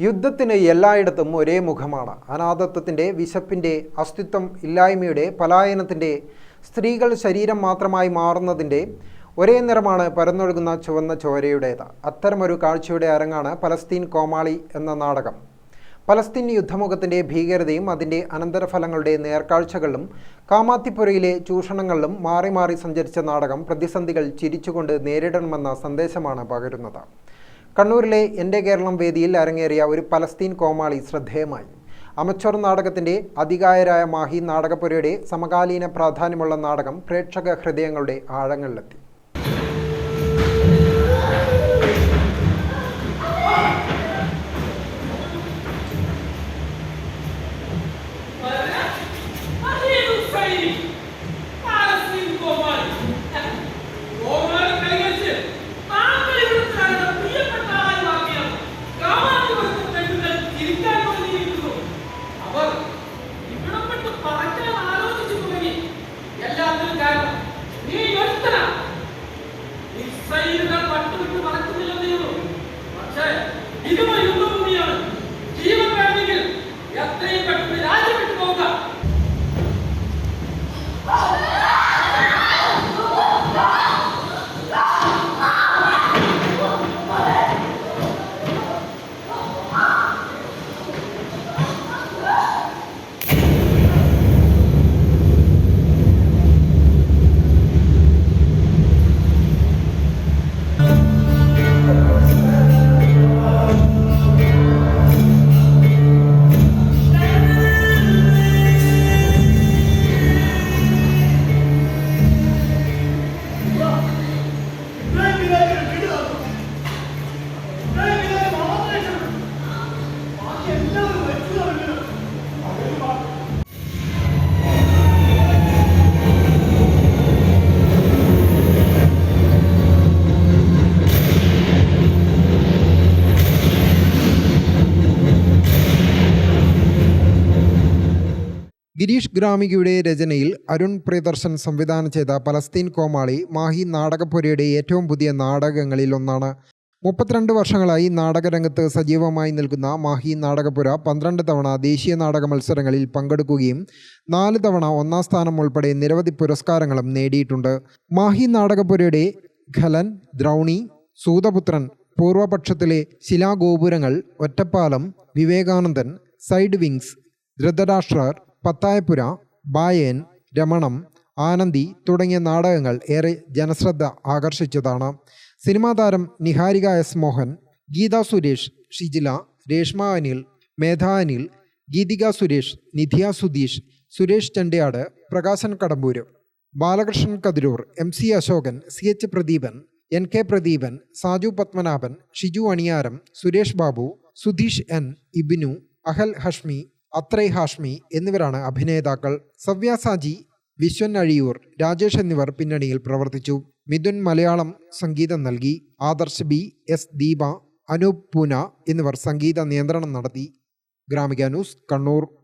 യുദ്ധത്തിന് എല്ലായിടത്തും ഒരേ മുഖമാണ്. അനാഥത്വത്തിന്റെ വിശപ്പിന്റെ അസ്തിത്വം ഇല്ലായ്മയുടെ പലായനത്തിന്റെ സ്ത്രീകൾ ശരീരം മാത്രമായി മാറുന്നതിന്റെ ഒരേ നിറമാണ് പരന്നൊഴുകുന്ന ചുവന്ന ചോരയുടേത്. അത്തരമൊരു കാഴ്ചയുടെ അരങ്ങാണ് പലസ്തീൻ കോമാളി എന്ന നാടകം. പലസ്തീൻ യുദ്ധമുഖത്തിന്റെ ഭീകരതയും അതിന്റെ അനന്തരഫലങ്ങളുടെ നേർക്കാഴ്ചകളിലും കാമാത്തിപ്പുരയിലെ ചൂഷണങ്ങളിലും മാറി മാറി സഞ്ചരിച്ച നാടകം പ്രതിസന്ധികൾ ചിരിച്ചുകൊണ്ട് നേരിടണമെന്ന സന്ദേശമാണ് പകരുന്നത്. കണ്ണൂരിലെ എന്റെ കേരളം വേദിയിൽ അരങ്ങേറിയ ഒരു പലസ്തീൻ കോമാളി ശ്രദ്ധേയമായി. അമച്ചോർ നാടകത്തിന്റെ അധികായരായ മാഹി നാടകപ്പുരയുടെ സമകാലീന പ്രാധാന്യമുള്ള നാടകം പ്രേക്ഷക ഹൃദയങ്ങളുടെ ആഴങ്ങളിലെത്തി. 원. ഗിരീഷ് ഗ്രാമികയുടെ രചനയിൽ അരുൺ പ്രിയദർശൻ സംവിധാനം ചെയ്ത പലസ്തീൻ കോമാളി മാഹി നാടകപുരയുടെ ഏറ്റവും പുതിയ നാടകങ്ങളിൽ ഒന്നാണ്. മുപ്പത്തിരണ്ട് വർഷങ്ങളായി നാടകരംഗത്ത് സജീവമായി നിൽക്കുന്ന മാഹി നാടകപുര പന്ത്രണ്ട് തവണ ദേശീയ നാടക മത്സരങ്ങളിൽ പങ്കെടുക്കുകയും നാല് തവണ ഒന്നാം സ്ഥാനം ഉൾപ്പെടെ നിരവധി പുരസ്കാരങ്ങളും നേടിയിട്ടുണ്ട്. മാഹി നാടകപുരയുടെ ഖലൻ ദ്രൗണി സൂതപുത്രൻ പൂർവപക്ഷത്തിലെ ശിലാഗോപുരങ്ങൾ ഒറ്റപ്പാലം വിവേകാനന്ദൻ സൈഡ് വിങ്സ് ധൃതരാഷ്ട്രർ പത്തായപ്പുര ബായൻ രമണം ആനന്ദി തുടങ്ങിയ നാടകങ്ങൾ ഏറെ ജനശ്രദ്ധ ആകർഷിച്ചതാണ്. സിനിമാ താരം Niharika S Mohan Geetha Suresh Shijila Reshma Anil Medha Anil Geethika Suresh Nidhiya Sudheesh Suresh Chandayad Prakashan Kadambur Balakrishnan Kathirur M C Ashokan C H Pradeepan N K Pradeepan Saju Padmanabhan Shiju Aniyaram Suresh Babu Sudheesh N Ibinu Ahal Hashmi അത്രയ് Hashmi എന്നിവരാണ് അഭിനേതാക്കൾ. സവ്യാസാജി വിശ്വൻ അഴിയൂർ രാജേഷ് എന്നിവർ പിന്നണിയിൽ പ്രവർത്തിച്ചു. മിഥുൻ മലയാളം സംഗീതം നൽകി. Adarsh B S Deepa Anoop Poona എന്നിവർ സംഗീത നിയന്ത്രണം നടത്തി. ഗ്രാമിക ന്യൂസ് കണ്ണൂർ.